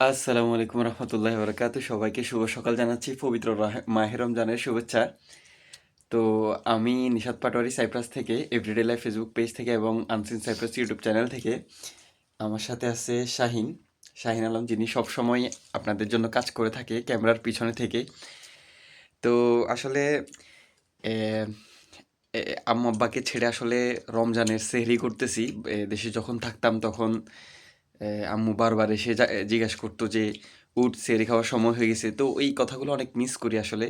আসসালামু আলাইকুম রহমতুল্লাহ বরকাত সবাইকে শুভ সকাল জানাচ্ছি, পবিত্র রাহ- মাহে রমজানের শুভেচ্ছা। তো আমি নিশাদ পাটোয়ারি সাইপ্রাস থেকে এভরিডে লাইফ ফেসবুক পেজ থেকে এবং আনসিন সাইপ্রাস ইউটিউব চ্যানেল থেকে আমার সাথে আছে শাহিন। শাহিন আলম, যিনি সবসময় আপনাদের জন্য কাজ করে থাকে, ক্যামেরার পিছনে থেকে। তো আসলে আব্বাকে ছেড়ে আসলে রমজানের সেহরি করতেছি। দেশে যখন থাকতাম তখন আম্মু বারবার এসে জিজ্ঞাসা করতো যে উঠ সেহরি খাওয়ার সময় হয়ে গেছে। তো এই কথাগুলো অনেক মিস করি আসলে।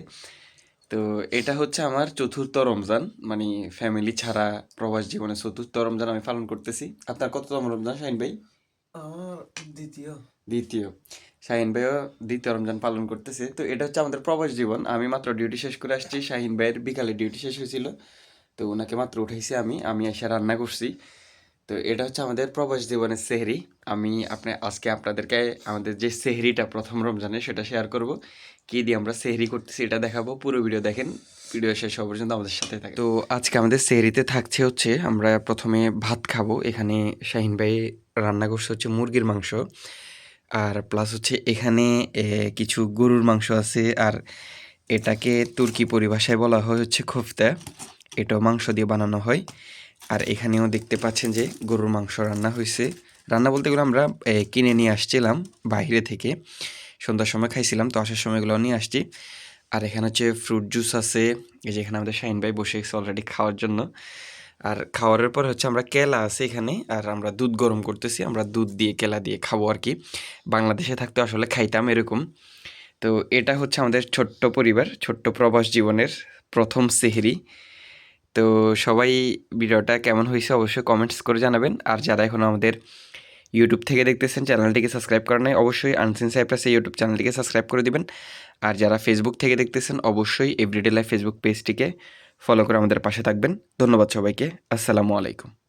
তো এটা হচ্ছে আমার চতুর্থ রমজান মানে ফ্যামিলি ছাড়া প্রবাস জীবনে চতুর্থ রমজান আমি পালন করতেছি। আপনার কততম রমজান শাহিন ভাই? দ্বিতীয়। দ্বিতীয়। শাহিন ভাইও দ্বিতীয় রমজান পালন করতেছে। তো এটা হচ্ছে আমাদের প্রবাস জীবন। আমি মাত্র ডিউটি শেষ করে আসছি। শাহিন ভাইয়ের বিকালে ডিউটি শেষ হয়েছিল। তো ওনাকে মাত্র উঠাইছি আমি। আমি এসে রান্না করছি। তো এটা হচ্ছে আমাদের প্রবাস জীবনের সেহরি। আমি আপনি, আজকে আপনাদেরকে আমাদের যে সেহরিটা প্রথম রমজানে সেটা শেয়ার করব। কি দিয়ে আমরা সেহরি করতেছি এটা দেখাবো। পুরো ভিডিও দেখেন, ভিডিও শেষ হওয়া পর্যন্ত আমাদের সাথে থাকে তো আজকে আমাদের সেহরিতে থাকছে হচ্ছে, আমরা প্রথমে ভাত খাব। এখানে শাহিন ভাই রান্না করছে হচ্ছে মুরগির মাংস। আর প্লাস হচ্ছে এখানে কিছু গরুর মাংস আছে। আর এটাকে তুর্কি পরিভাষায় বলা হয় হচ্ছে খোফতা। এটাও মাংস দিয়ে বানানো হয়। আর এখানেও দেখতে পাচ্ছেন যে গরুর মাংস রান্না হয়েছে রান্না বলতে গেলে আমরা কিনে নিয়ে আসছিলাম বাইরে থেকে। সন্ধ্যার সময় খাইছিলাম, তো আসার সময়গুলো নিয়ে আসছি। আর এখানে হচ্ছে ফ্রুট জুস আছে, এই যে এখানে আমাদের শাহিন ভাই বসে গেছে অলরেডি খাওয়ার জন্য। আর খাওয়ারের পর হচ্ছে আমরা কেলা আছে এখানে, আর আমরা দুধ গরম করতেছি, আমরা দুধ দিয়ে কেলা দিয়ে খাব আর কি। বাংলাদেশে থাকতে আসলে খাইতাম এরকম। তো এটা হচ্ছে আমাদের ছোট্ট পরিবার, ছোট্ট প্রবাস জীবনের প্রথম সেহরি। তো সবাই ভিডিওটা কেমন হয়েছে অবশ্যই কমেন্টস করে জানাবেন। আর যারা এখন আমাদের ইউটিউব থেকে দেখতেছেন, চ্যানেলটিকে সাবস্ক্রাইব করা নাই, অবশ্যই আনসিন সাইপ্রাস এই ইউটিউব চ্যানেলটিকে সাবস্ক্রাইব করে দিবেন। আর যারা ফেসবুক থেকে দেখতেছেন, অবশ্যই এভরিডে লাইফ ফেসবুক পেজটিকে ফলো করে আমাদের পাশে থাকবেন। ধন্যবাদ সবাইকে। আসসালামু আলাইকুম।